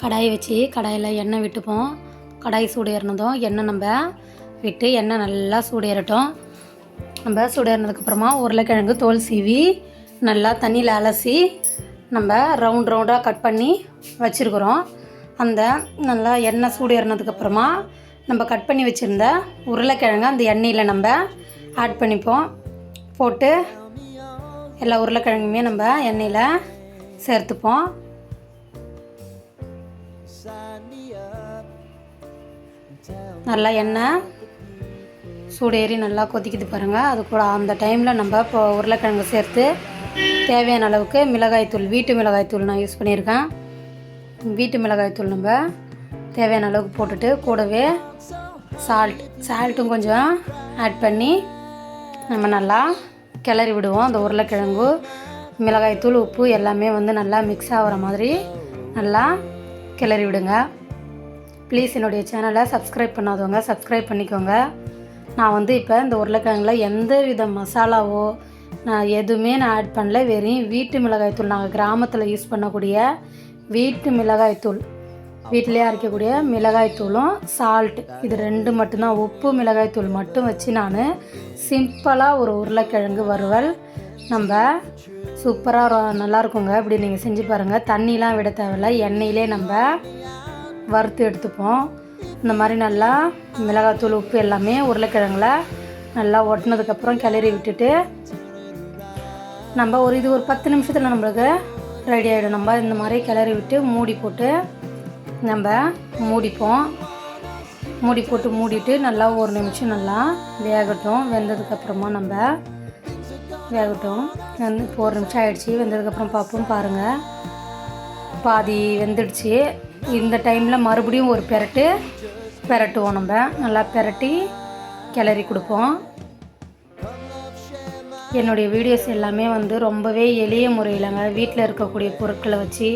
கடாயை வச்சு கடாயில் எண்ணெய் விட்டுப்போம். கடாய் சூடு ஏறினதும் எண்ணெய் நம்ம விட்டு எண்ணெய் நல்லா சூடு ஏறட்டும் நம்ம சூடேறினதுக்கப்புறமா உருளைக்கிழங்கு தோல் சீவி நல்லா தண்ணியில் அலசி நம்ம ரவுண்ட் ரவுண்டாக கட் பண்ணி வச்சுருக்குறோம். அந்த நல்லா எண்ணெய் சூடு ஏறினதுக்கப்புறமா நம்ம கட் பண்ணி வச்சுருந்த உருளைக்கிழங்கு அந்த எண்ணெயில் நம்ம ஆட் பண்ணிப்போம். போட்டு எல்லா உருளைக்கிழங்குமே நம்ம எண்ணெயில் சேர்த்துப்போம். நல்லா எண்ணெய் சூடேறி நல்லா கொதிக்குது பாருங்கள் அது கூட அந்த டைமில் நம்ம இப்போ உருளைக்கிழங்கு சேர்த்து தேவையான அளவுக்கு மிளகாய்த்தூள் வீட்டு மிளகாய்த்தூள் நான் யூஸ் பண்ணியிருக்கேன். வீட்டு மிளகாய்த்தூள் நம்ம தேவையான அளவுக்கு போட்டுட்டு கூடவே சால்ட் சால்ட்டும் கொஞ்சம் ஆட் பண்ணி நம்ம நல்லா கிளறி விடுவோம். அந்த உருளைக்கிழங்கு மிளகாய்த்தூள் உப்பு எல்லாமே வந்து நல்லா மிக்ஸ் ஆகிற மாதிரி நல்லா கிளறி விடுங்க ப்ளீஸ் என்னுடைய சேனலை சப்ஸ்கிரைப் பண்ணாதவங்க சப்ஸ்கிரைப் பண்ணிக்கோங்க. நான் வந்து இப்போ இந்த உருளைக்கிழங்குல எந்த வித மசாலாவோ நான் எதுவுமே நான் ஆட் பண்ணல. வெறும் வீட்டு மிளகாய்த்தூள் நாங்கள் கிராமத்தில் யூஸ் பண்ணக்கூடிய வீட்டு மிளகாய்த்தூள் வீட்டிலே அரைக்கக்கூடிய மிளகாய்த்தூளும் சால்ட் இது ரெண்டு மட்டும்தான். உப்பு மிளகாய்த்தூள் மட்டும் வச்சு நான் சிம்பிளாக ஒரு உருளைக்கிழங்கு வறுவல் நம்ம சூப்பராக நல்லாயிருக்குங்க இப்படி நீங்கள் செஞ்சு பாருங்கள் தண்ணிலாம் விட தேவையில்ல. எண்ணெயிலே நம்ம வறுத்து எடுத்துப்போம். இந்த மாதிரி நல்லா மிளகாத்தூள் உப்பு எல்லாமே உருளைக்கிழங்குல நல்லா ஒட்டினதுக்கப்புறம் கிளறி விட்டுட்டு நம்ம ஒரு இது ஒரு பத்து நிமிஷத்தில் நம்மளுக்கு ரெடி ஆகிடும் நம்ம இந்த மாதிரி கிளறி விட்டு மூடி போட்டு நம்ம மூடிப்போம். மூடி போட்டு மூடிட்டு நல்லா ஒரு நிமிஷம் நல்லா வேகட்டும். வெந்ததுக்கப்புறமா நம்ம வேகட்டும் வந்து இப்போ ஒரு நிமிஷம் ஆகிடுச்சி வெந்ததுக்கப்புறம் பார்ப்போம் பாருங்கள் பாதி வெந்துடுச்சு. இந்த டைமில் மறுபடியும் ஒரு பெரட்டு பெரட்டுவோம் நம்ம. நல்லா பெரட்டி கிளறி கொடுப்போம். என்னுடைய வீடியோஸ் எல்லாமே வந்து ரொம்பவே எளிய முறையிலங்க. வீட்டில் இருக்கக்கூடிய பொருட்களை வச்சு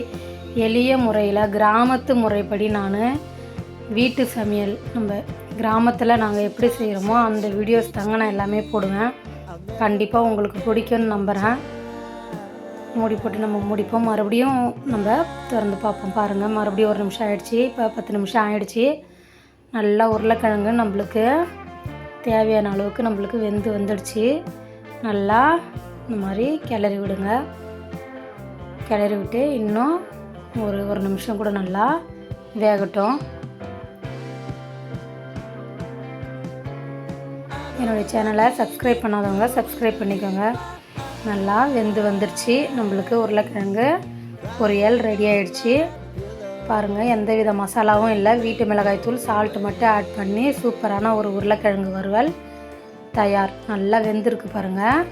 எளிய முறையில் கிராமத்து முறைப்படி நான் வீட்டு சமையல் நம்ம கிராமத்தில் நாங்கள் எப்படி செய்கிறோமோ அந்த வீடியோஸ் தாங்க நான் எல்லாமே போடுவேன். கண்டிப்பாக உங்களுக்கு பிடிக்கும்னு நம்புகிறேன் மூடி போட்டு நம்ம முடிப்போம். மறுபடியும் நம்ம திறந்து பார்ப்போம். பாருங்கள் மறுபடியும் ஒரு நிமிஷம் ஆகிடுச்சி இப்போ பத்து நிமிஷம் ஆகிடுச்சி நல்லா உருளைக்கிழங்கு நம்மளுக்கு தேவையான அளவுக்கு நம்மளுக்கு வெந்து வந்துடுச்சு. நல்லா இந்த மாதிரி கிளறி விடுங்க. கிளறி விட்டு இன்னும் ஒரு ஒரு நிமிஷம் கூட நல்லா வேகட்டும். என்னுடைய சேனலை சப்ஸ்கிரைப் பண்ணாதவங்க சப்ஸ்கிரைப் பண்ணிக்கோங்க. நல்லா வெந்து வந்துடுச்சு நம்மளுக்கு உருளைக்கிழங்கு பொரியல் ரெடி ஆகிடுச்சி பாருங்கள் எந்த வித மசாலாவும் இல்லை. வீட்டு மிளகாய் தூள் சால்ட்டு மட்டும் ஆட் பண்ணி சூப்பரான ஒரு உருளைக்கிழங்கு வறுவல் தயார். நல்லா வெந்திருக்கு பாருங்கள்